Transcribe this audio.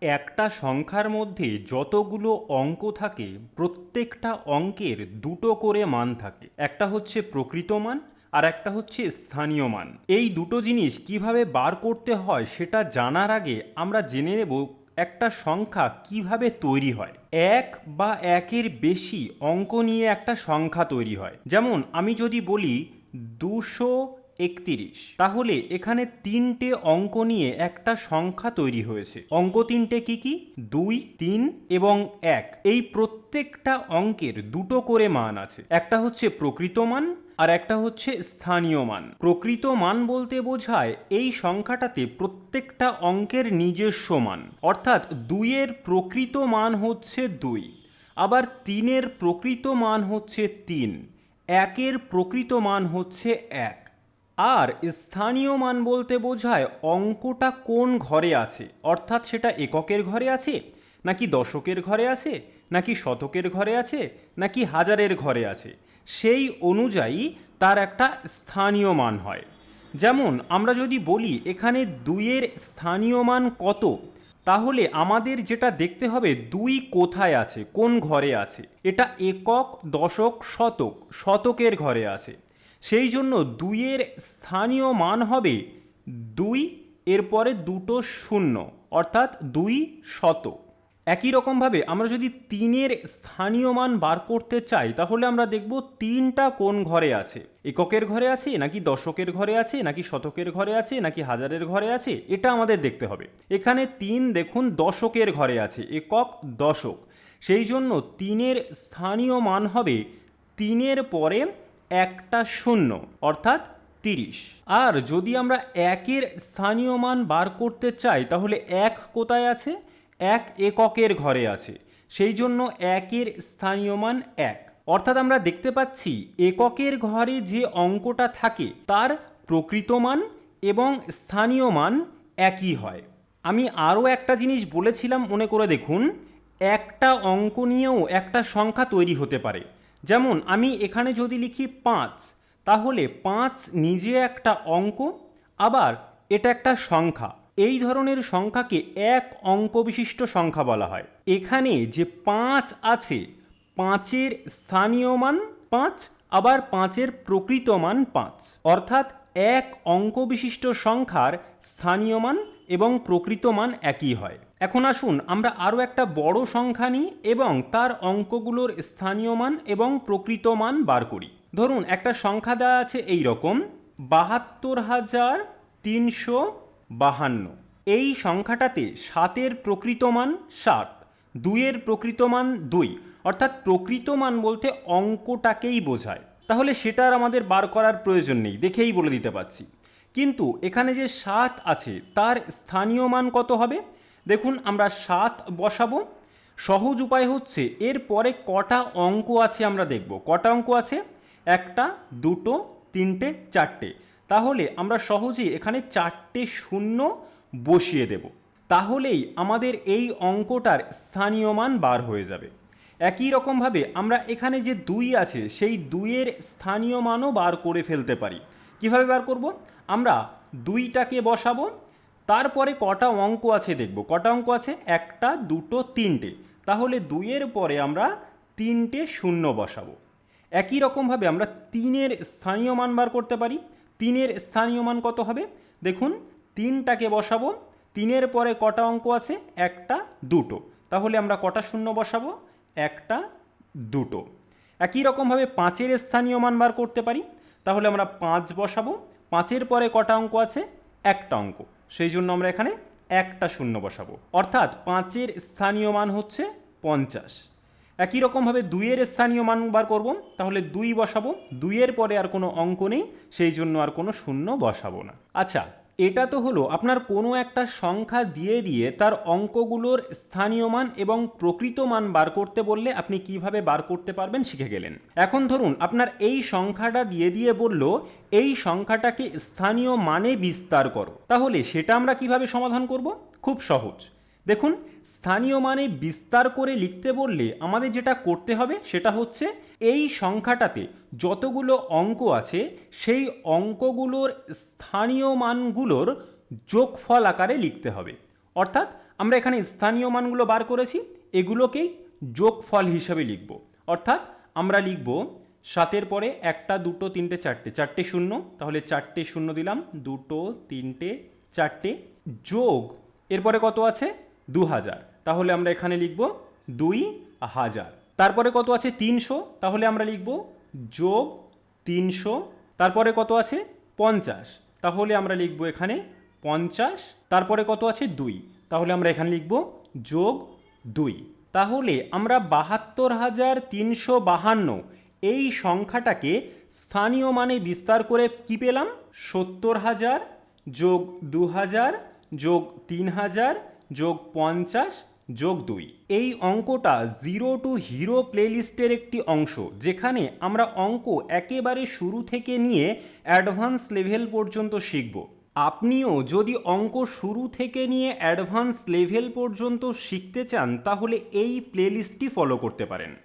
একটা সংখ্যার মধ্যে যতগুলো অঙ্ক থাকে, প্রত্যেকটা অঙ্কের দুটো করে মান থাকে। একটা হচ্ছে প্রকৃত মান আর একটা হচ্ছে স্থানীয় মান। এই দুটো জিনিস কীভাবে বার করতে হয় সেটা জানার আগে আমরা জেনে নেব একটা সংখ্যা কীভাবে তৈরি হয়। এক বা একের বেশি অঙ্ক নিয়ে একটা সংখ্যা তৈরি হয়। যেমন আমি যদি বলি দুশো একতিরিশ। তাহলে এখানে তিনটে অঙ্ক নিয়ে একটা সংখ্যা তৈরি হয়েছে। অঙ্ক তিনটে কি কি? দুই, তিন এবং এক। এই প্রত্যেকটা অঙ্কের দুটো করে মান আছে। একটা হচ্ছে প্রকৃত মান আর একটা হচ্ছে স্থানীয় মান। প্রকৃত মান বলতে বোঝায় এই সংখ্যাটাতে প্রত্যেকটা অঙ্কের নিজস্ব মান। অর্থাৎ দুইয়ের প্রকৃত মান হচ্ছে দুই, আবার তিনের প্রকৃত মান হচ্ছে তিন, একের প্রকৃত মান হচ্ছে এক। আর স্থানীয় মান বলতে বোঝায় অঙ্কটা কোন ঘরে আছে? অর্থাৎ সেটা এককের ঘরে আছে? নাকি দশকের ঘরে আছে? নাকি শতকের ঘরে আছে? নাকি হাজারের ঘরে আছে? সেই অনুযায়ী তার একটা স্থানীয় মান হয়। যেমন আমরা যদি বলি এখানে দুইয়ের স্থানীয় মান কত? তাহলে আমাদের যেটা দেখতে হবে দুই কোথায় আছে? কোন ঘরে আছে? এটা একক, দশক, শতক। শতকের ঘরে আছে। সেই জন্য দুইয়ের স্থানীয় মান হবে দুই, এরপরে দুটো শূন্য, অর্থাৎ দুই শত। একই রকমভাবে আমরা যদি তিনের স্থানীয় মান বার করতে চাই, তাহলে আমরা দেখব তিনটা কোন ঘরে আছে। এককের ঘরে আছে, নাকি দশকের ঘরে আছে, নাকি শতকের ঘরে আছে, নাকি হাজারের ঘরে আছে, এটা আমাদের দেখতে হবে। এখানে তিন দেখুন, দশকের ঘরে আছে, একক দশক। সেই জন্য তিনের স্থানীয় মান হবে তিনের পরে একটা শূন্য, অর্থাৎ তিরিশ। আর যদি আমরা একের স্থানীয় মান বার করতে চাই, তাহলে এক কোথায় আছে? এক এককের ঘরে আছে। সেই জন্য একের স্থানীয় মান এক। অর্থাৎ আমরা দেখতে পাচ্ছি, এককের ঘরে যে অঙ্কটা থাকে, তার প্রকৃত মান এবং স্থানীয় মান একই হয়। আমি আরও একটা জিনিস বলেছিলাম, মনে করে দেখুন, একটা অঙ্ক নিয়েও একটা সংখ্যা তৈরি হতে পারে। যেমন আমি এখানে যদি লিখি পাঁচ, তাহলে পাঁচ নিজে একটা অঙ্ক, আবার এটা একটা সংখ্যা। এই ধরনের সংখ্যাকে এক অঙ্ক বিশিষ্ট সংখ্যা বলা হয়। এখানে যে পাঁচ আছে, পাঁচের স্থানীয় মান পাঁচ, আবার পাঁচের প্রকৃত মান পাঁচ। অর্থাৎ এক অঙ্ক বিশিষ্ট সংখ্যার স্থানীয় মান এবং প্রকৃত মান একই হয়। এখন আসুন আমরা আরও একটা বড় সংখ্যা নিই এবং তার অঙ্কগুলোর স্থানীয় মান এবং প্রকৃত মান বার করি। ধরুন, একটা সংখ্যা দেওয়া আছে এই রকম, বাহাত্তর হাজার তিনশো বাহান্ন। এই সংখ্যাটাতে সাতের প্রকৃত মান সাত, দুইয়ের প্রকৃত মান দুই, অর্থাৎ প্রকৃত মান বলতে অঙ্কটাকেই বোঝায়। তাহলে সেটার আমাদের বার করার প্রয়োজন নেই, দেখেই বলে দিতে পারছি। কিন্তু এখানে যে সাত আছে, তার স্থানীয় মান কত হবে? দেখুন, আমরা সাত বসাবো। সহজ উপায় হচ্ছে এর পরে কটা অঙ্ক আছে আমরা দেখব। কটা অঙ্ক আছে? একটা, দুটো, তিনটে, চারটে। তাহলে আমরা সহজেই এখানে চারটে শূন্য বসিয়ে দেব। তাহলেই আমাদের এই অঙ্কটার স্থানীয় মান বার হয়ে যাবে। একই রকমভাবে আমরা এখানে যে দুই আছে, সেই দুইয়ের স্থানীয় মানও বার করে ফেলতে পারি। কীভাবে বার করব? আমরা দুইটাকে বসাবো তারপরে কটা অঙ্ক আছে দেখব। কটা অঙ্ক আছে? একটা, দুটো, তিনটে। তাহলে দুইয়ের পরে আমরা তিনটে শূন্য বসাবো। একই রকমভাবে আমরা তিনের স্থানীয় মান বার করতে পারি। তিনের স্থানীয় মান কত হবে? দেখুন, তিনটাকে বসাবো। তিনের পরে কটা অঙ্ক আছে? একটা, দুটো। তাহলে আমরা কটা শূন্য বসাবো? একটা, দুটো। একই রকমভাবে পাঁচের স্থানীয় মান বার করতে পারি। তাহলে আমরা পাঁচ বসাবো। পাঁচের পরে কটা অঙ্ক আছে? একটা অঙ্ক। সেই জন্য আমরা এখানে একটা শূন্য বসাবো। অর্থাৎ পাঁচের স্থানীয় মান হচ্ছে পঞ্চাশ। একই রকমভাবে দুইয়ের স্থানীয় মান বার করব, তাহলে দুই বসাবো, দুইয়ের পরে আর কোনো অঙ্ক নেই, সেই জন্য আর কোনো শূন্য বসাবো না। আচ্ছা এটা তো হলো আপনার কোনো একটা সংখ্যা দিয়ে দিয়ে তার অঙ্কগুলোর স্থানীয় মান এবং প্রকৃত মান বার করতে বললে আপনি কীভাবে বার করতে পারবেন শিখে গেলেন। এখন ধরুন, আপনার এই সংখ্যাটা দিয়ে দিয়ে বলল, এই সংখ্যাটাকে স্থানীয় মানে বিস্তার করো। তাহলে সেটা আমরা কীভাবে সমাধান করব? খুব সহজ। দেখুন, স্থানীয় মানে বিস্তার করে লিখতে বললে আমাদের যেটা করতে হবে সেটা হচ্ছে এই সংখ্যাটাতে যতগুলো অঙ্ক আছে, সেই অঙ্কগুলোর স্থানীয় মানগুলোর যোগফল আকারে লিখতে হবে। অর্থাৎ আমরা এখানে স্থানীয় মানগুলো বার করেছি, এগুলোকেই যোগফল হিসাবে লিখব। অর্থাৎ আমরা লিখব সাতের পরে একটা, দুটো, তিনটে, চারটে চারটে শূন্য, তাহলে চারটে শূন্য দিলাম, দুটো, তিনটে, চারটে যোগ, এরপরে কত আছে? দু হাজার তাহলে আমরা এখানে লিখব দুই হাজার। তারপরে কত আছে? তিনশো। তাহলে আমরা লিখব যোগ তিনশো। তারপরে কত আছে? পঞ্চাশ। তাহলে আমরা লিখব এখানে পঞ্চাশ। তারপরে কত আছে? দুই। তাহলে আমরা এখানে লিখব যোগ দুই। তাহলে আমরা বাহাত্তর হাজার তিনশো বাহান্ন এই সংখ্যাটাকে স্থানীয় মানে বিস্তার করে কি পেলাম? সত্তর হাজার যোগ দু হাজার যোগ তিন হাজার যোগ পঞ্চাশ, যোগ দুই। এই অঙ্কটা জিরো টু হিরো প্লেলিস্টের একটি অংশ, যেখানে আমরা অঙ্ক একেবারে শুরু থেকে নিয়ে অ্যাডভান্স লেভেল পর্যন্ত শিখব। আপনিও যদি অঙ্ক শুরু থেকে নিয়ে অ্যাডভান্স লেভেল পর্যন্ত শিখতে চান, তাহলে এই প্লেলিস্টটি ফলো করতে পারেন।